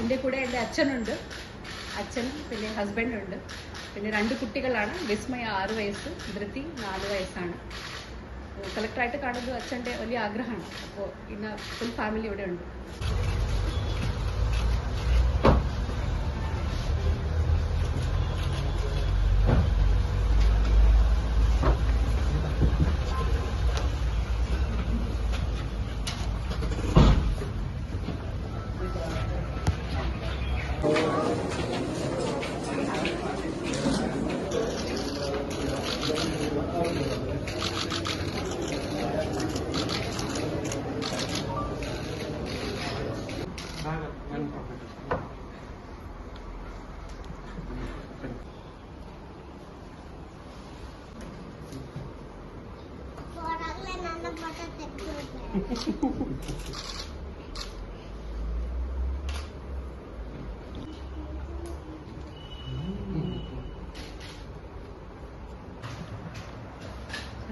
എന്റെ കൂടെ എന്റെ അച്ഛനുണ്ട്. അച്ഛൻ പിന്നെ ഹസ്ബൻഡുണ്ട്. പിന്നെ രണ്ട് കുട്ടികളാണ്. വിസ്മയ ആറ് വയസ്സ് ധൃതി നാല് വയസ്സാണ്. കളക്ടറായിട്ട് കാണുന്നത് അച്ഛന്റെ വലിയ ആഗ്രഹമാണ്. അപ്പോൾ ഇന്ന് ഫുൾ ഫാമിലി ഇവിടെ ഉണ്ട്.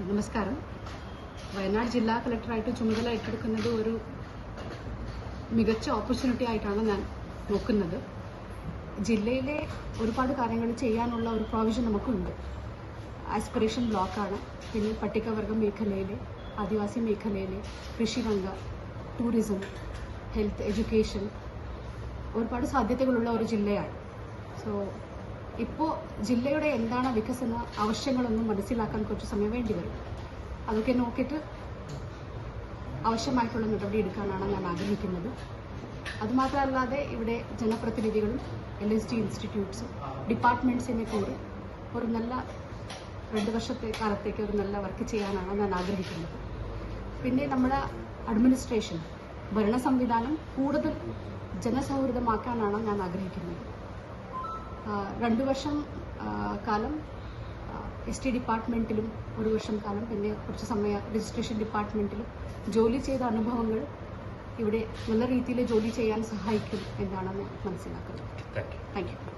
നമസ്കാരം. വയനാട് ജില്ലാ കളക്ടറായിട്ട് ചുമതല ഏറ്റെടുക്കുന്നത് ഒരു മികച്ച ഓപ്പർച്യൂണിറ്റി ആയിട്ടാണ് ഞാൻ നോക്കുന്നത്. ജില്ലയിലെ ഒരുപാട് കാര്യങ്ങൾ ചെയ്യാനുള്ള ഒരു പ്രൊവിഷൻ നമുക്കുണ്ട്. ആസ്പിറേഷൻ ബ്ലോക്കാണ് പിന്നെ പട്ടികവർഗ മേഖലയിലെ ആദിവാസി മേഖലയിലെ കൃഷിരംഗ ടൂറിസം ഹെൽത്ത് എഡ്യൂക്കേഷൻ ഒരുപാട് സാധ്യതകളുള്ള ഒരു ജില്ലയാണ്. സോ ഇപ്പോൾ ജില്ലയുടെ എന്താണ് വികസന ആവശ്യങ്ങളൊന്നും മനസ്സിലാക്കാൻ കുറച്ച് സമയം വേണ്ടി വരും. അതൊക്കെ നോക്കിയിട്ട് ആവശ്യമായിട്ടുള്ള നടപടി എടുക്കാനാണ് ഞാൻ ആഗ്രഹിക്കുന്നത്. അതുമാത്രമല്ലാതെ ഇവിടെ ജനപ്രതിനിധികളും എൽ എസ് ഡി ഇൻസ്റ്റിറ്റ്യൂട്ട്സും ഡിപ്പാർട്ട്മെന്റ്സിനെ കൂടി ഒരു നല്ല രണ്ട് വർഷത്തെ കാലത്തേക്ക് ഒരു നല്ല വർക്ക് ചെയ്യാനാണ് ഞാൻ ആഗ്രഹിക്കുന്നത്. പിന്നെ നമ്മുടെ അഡ്മിനിസ്ട്രേഷൻ ഭരണ സംവിധാനം കൂടുതൽ ജനസൗഹൃദമാക്കാനാണ് ഞാൻ ആഗ്രഹിക്കുന്നത്. രണ്ടു വർഷം കാലം എസ് ടി ഡിപ്പാർട്ട്മെന്റിലും ഒരു വർഷം കാലം പിന്നെ കുറച്ച് സമയ രജിസ്ട്രേഷൻ ഡിപ്പാർട്ട്മെന്റിലും ജോലി ചെയ്ത അനുഭവങ്ങൾ ഇവിടെ നല്ല രീതിയിൽ ജോലി ചെയ്യാൻ സഹായിക്കും എന്നാണ് ഞാൻ മനസ്സിലാക്കുന്നത്. Thank you